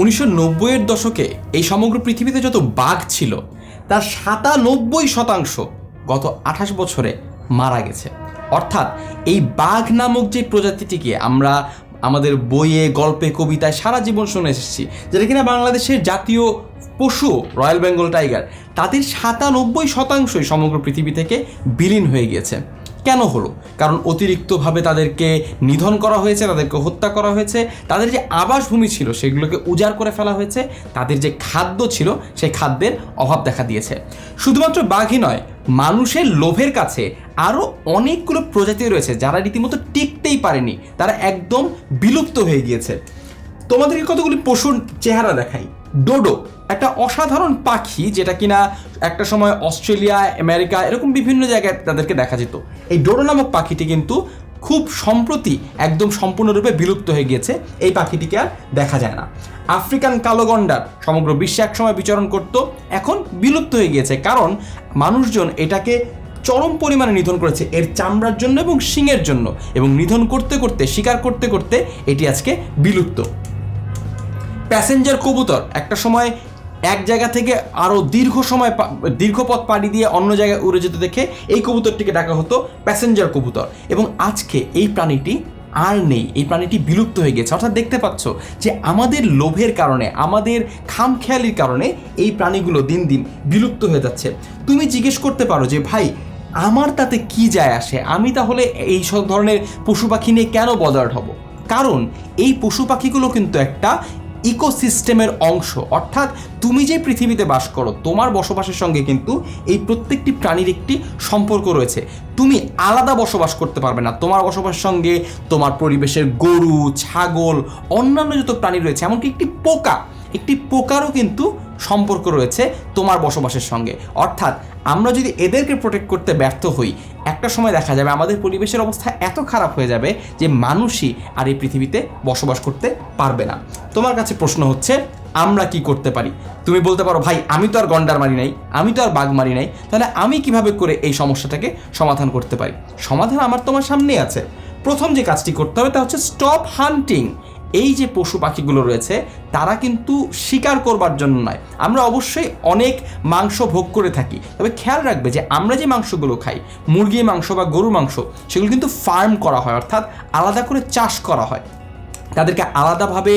উনিশশো নব্বইয়ের দশকে এই সমগ্র পৃথিবীতে যত বাঘ ছিল, তার সাতানব্বই শতাংশ গত আঠাশ বছরে মারা গেছে। অর্থাৎ এই বাঘ নামক যে প্রজাতিটিকে আমরা আমাদের বইয়ে, গল্পে, কবিতায় সারা জীবন শুনে এসেছি, যেটা কিনা বাংলাদেশের জাতীয় পশু, রয়্যাল বেঙ্গল টাইগার, তাদের সাতানব্বই শতাংশই সমগ্র পৃথিবী থেকে বিলীন হয়ে গিয়েছে। কেন হলো? কারণ অতিরিক্তভাবে তাদেরকে নিধন করা হয়েছে, তাদেরকে হত্যা করা হয়েছে, তাদের যে আবাসভূমি ছিল সেগুলোকে উজাড় করে ফেলা হয়েছে, তাদের যে খাদ্য ছিল সেই খাদ্যের অভাব দেখা দিয়েছে। শুধুমাত্র বাঘই নয়, মানুষের লোভের কাছে আরও অনেকগুলো প্রজাতি রয়েছে যারা রীতিমতো টিকতেই পারেনি, তারা একদম বিলুপ্ত হয়ে গিয়েছে। তোমাদেরকে কতগুলি পশুর চেহারা দেখাই? ডোডো, একটা অসাধারণ পাখি যেটা কিনা একটা সময় অস্ট্রেলিয়া, আমেরিকা এরকম বিভিন্ন জায়গায় তাদেরকে দেখা যেত। এই ডোডো নামক পাখিটি কিন্তু খুব সম্প্রতি একদম সম্পূর্ণরূপে বিলুপ্ত হয়ে গিয়েছে। এই পাখিটিকে আর দেখা যায় না। আফ্রিকান কালো গন্ডার সমগ্র বিশ্বে একসময় বিচরণ করত, এখন বিলুপ্ত হয়ে গিয়েছে কারণ মানুষজন এটাকে চরম পরিমাণে নিধন করেছে এর চামড়ার জন্য এবং শিঙের জন্য এবং নিধন করতে করতে, শিকার করতে করতে এটি আজকে বিলুপ্ত। প্যাসেঞ্জার কবুতর একটা সময় এক জায়গা থেকে আরও দীর্ঘ সময় দীর্ঘ পথ পাড়ি দিয়ে অন্য জায়গায় উড়ে যেতে দেখে এই কবুতরটিকে ডাকা হতো প্যাসেঞ্জার কবুতর। এবং আজকে এই প্রাণীটি আর নেই, এই প্রাণীটি বিলুপ্ত হয়ে গেছে। অর্থাৎ দেখতে পাচ্ছ যে আমাদের লোভের কারণে, আমাদের খামখেয়ালির কারণে এই প্রাণীগুলো দিন দিন বিলুপ্ত হয়ে যাচ্ছে। তুমি জিজ্ঞেস করতে পারো যে, ভাই, আমার তাতে কি যায় আসে? আমি তাহলে এই সব ধরনের পশু পাখি নিয়ে কেন বদার্ড হব? কারণ এই পশু পাখিগুলো কিন্তু একটা ইকোসিস্টেমের অংশ। অর্থাৎ তুমি যে পৃথিবীতে বাস করো, তোমার বসবাসের সঙ্গে কিন্তু এই প্রত্যেকটি প্রাণীর একটি সম্পর্ক রয়েছে। তুমি আলাদা বসবাস করতে পারবে না। তোমার বসবাসের সঙ্গে তোমার পরিবেশের গরু, ছাগল, অন্যান্য যত প্রাণী রয়েছে, এমনকি একটি পোকা, একটি পোকারও কিন্তু সম্পর্ক রয়েছে তোমার বসবাসের সঙ্গে। অর্থাৎ আমরা যদি এদেরকে প্রোটেক্ট করতে ব্যর্থ হই একটা সময় দেখা যাবে আমাদের পরিবেশের অবস্থা এত খারাপ হয়ে যাবে যে মানুষই আর এই পৃথিবীতে বসবাস করতে পারবে না। তোমার কাছে প্রশ্ন হচ্ছে, আমরা কি করতে পারি? তুমি বলতে পারো, ভাই, আমি তো আর গন্ডার মারি নাই, আমি তো আর বাঘ মারি নাই, তাহলে আমি কীভাবে করে এই সমস্যাটাকে সমাধান করতে পারি? সমাধান আমার তোমার সামনেই আছে। প্রথম যে কাজটি করতে হবে তা হচ্ছে স্টপ হান্টিং এই যে পশু পাখিগুলো রয়েছে, তারা কিন্তু শিকার করবার জন্য নয়। আমরা অবশ্যই অনেক মাংস ভোগ করে থাকি। তবে খেয়াল রাখবে যে আমরা যে মাংসগুলো খাই মুরগির মাংস বা গরুর মাংস, সেগুলো কিন্তু ফার্ম করা হয়, অর্থাৎ আলাদা করে চাষ করা হয়। তাদেরকে আলাদাভাবে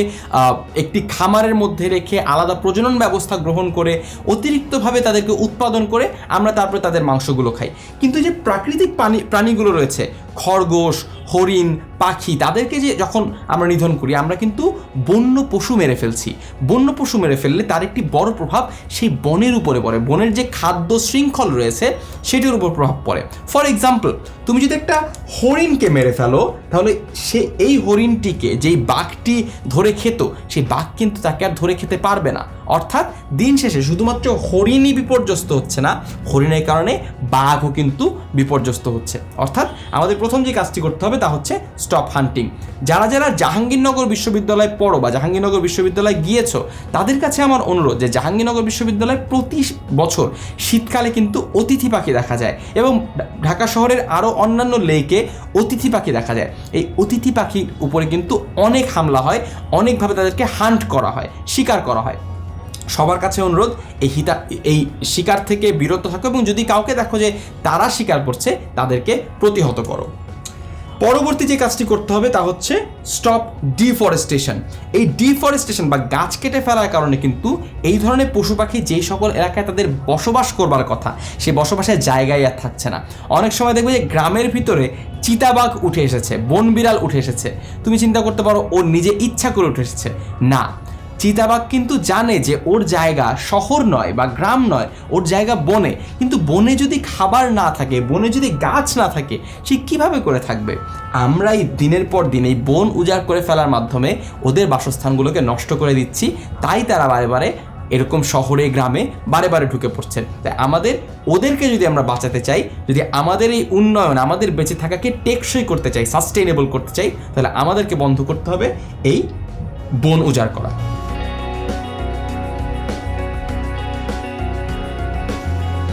একটি খামারের মধ্যে রেখে আলাদা প্রজনন ব্যবস্থা গ্রহণ করে, অতিরিক্তভাবে তাদেরকে উৎপাদন করে আমরা তারপরে তাদের মাংসগুলো খাই। কিন্তু যে প্রাকৃতিক প্রাণী প্রাণীগুলো রয়েছে, খরগোশ হরিণ, পাখি, তাদেরকে যে যখন আমরা নিধন করি, আমরা কিন্তু বন্য পশু মেরে ফেলছি। বন্য পশু মেরে ফেললে তার একটি বড় প্রভাব সেই বনের উপরে পড়ে। বনের যে খাদ্য শৃঙ্খল রয়েছে, সেটির উপর প্রভাব পড়ে। ফর এক্সাম্পল তুমি যদি একটা হরিণকে মেরে ফেলো, তাহলে সে এই হরিণটিকে, যেই বাঘটি ধরে খেত, সেই বাঘ কিন্তু তাকে আর ধরে খেতে পারবে না। অর্থাৎ দিন শেষে শুধুমাত্র হরিণই বিপর্যস্ত হচ্ছে না, হরিণের কারণে বাঘও কিন্তু বিপর্যস্ত হচ্ছে। অর্থাৎ আমাদের প্রথম যে কাজটি করতে হবে তা হচ্ছে স্টপ হান্টিং যারা যারা জাহাঙ্গীরনগর বিশ্ববিদ্যালয়ে পড়ো বা জাহাঙ্গীরনগর বিশ্ববিদ্যালয়ে গিয়েছো, তাদের কাছে আমার অনুরোধ যে জাহাঙ্গীরনগর বিশ্ববিদ্যালয়ে প্রতি বছর শীতকালে কিন্তু অতিথি পাখি দেখা যায় এবং ঢাকা শহরের আরও অন্যান্য লেকে অতিথি পাখি দেখা যায়। এই অতিথি পাখির উপরে কিন্তু অনেক হামলা হয়, অনেকভাবে তাদেরকে হান্ট করা হয়, শিকার করা হয়। সবার কাছে অনুরোধ, এই হিতা, এই শিকার থেকে বিরত থাকো এবং যদি কাউকে দেখো যে তারা শিকার করছে, তাদেরকে প্রতিহত করো। পরবর্তী যে কাজটি করতে হবে তা হচ্ছে স্টপ ডিফরেস্টেশন এই ডিফরেস্টেশন বা গাছ কেটে ফেলার কারণে কিন্তু এই ধরনের পশু পাখি যেই সকল এলাকায় তাদের বসবাস করবার কথা, সে বসবাসের জায়গায় আর থাকছে না। অনেক সময় দেখবে যে গ্রামের ভিতরে চিতাবাঘ উঠে এসেছে বন বিড়াল উঠে এসেছে। তুমি চিন্তা করতে পারো, ও নিজে ইচ্ছা করে উঠে এসেছে। না চিতাবাঘ কিন্তু জানে যে ওর জায়গা শহর নয় বা গ্রাম নয়, ওর জায়গা বনে। কিন্তু বনে যদি খাবার না থাকে, বনে যদি গাছ না থাকে, সে কীভাবে করে থাকবে? আমরা এই দিনের পর দিন এই বন উজাড় করে ফেলার মাধ্যমে ওদের বাসস্থানগুলোকে নষ্ট করে দিচ্ছি। তাই তারা বারে বারে এরকম শহরে, গ্রামে বারে বারে ঢুকে পড়ছেন তাই আমাদের, ওদেরকে যদি আমরা বাঁচাতে চাই, যদি আমাদের এই উন্নয়ন, আমাদের বেঁচে থাকাকে টেকসই করতে চাই সাস্টেইনেবল করতে চাই, তাহলে আমাদেরকে বন্ধ করতে হবে এই বন উজাড় করা।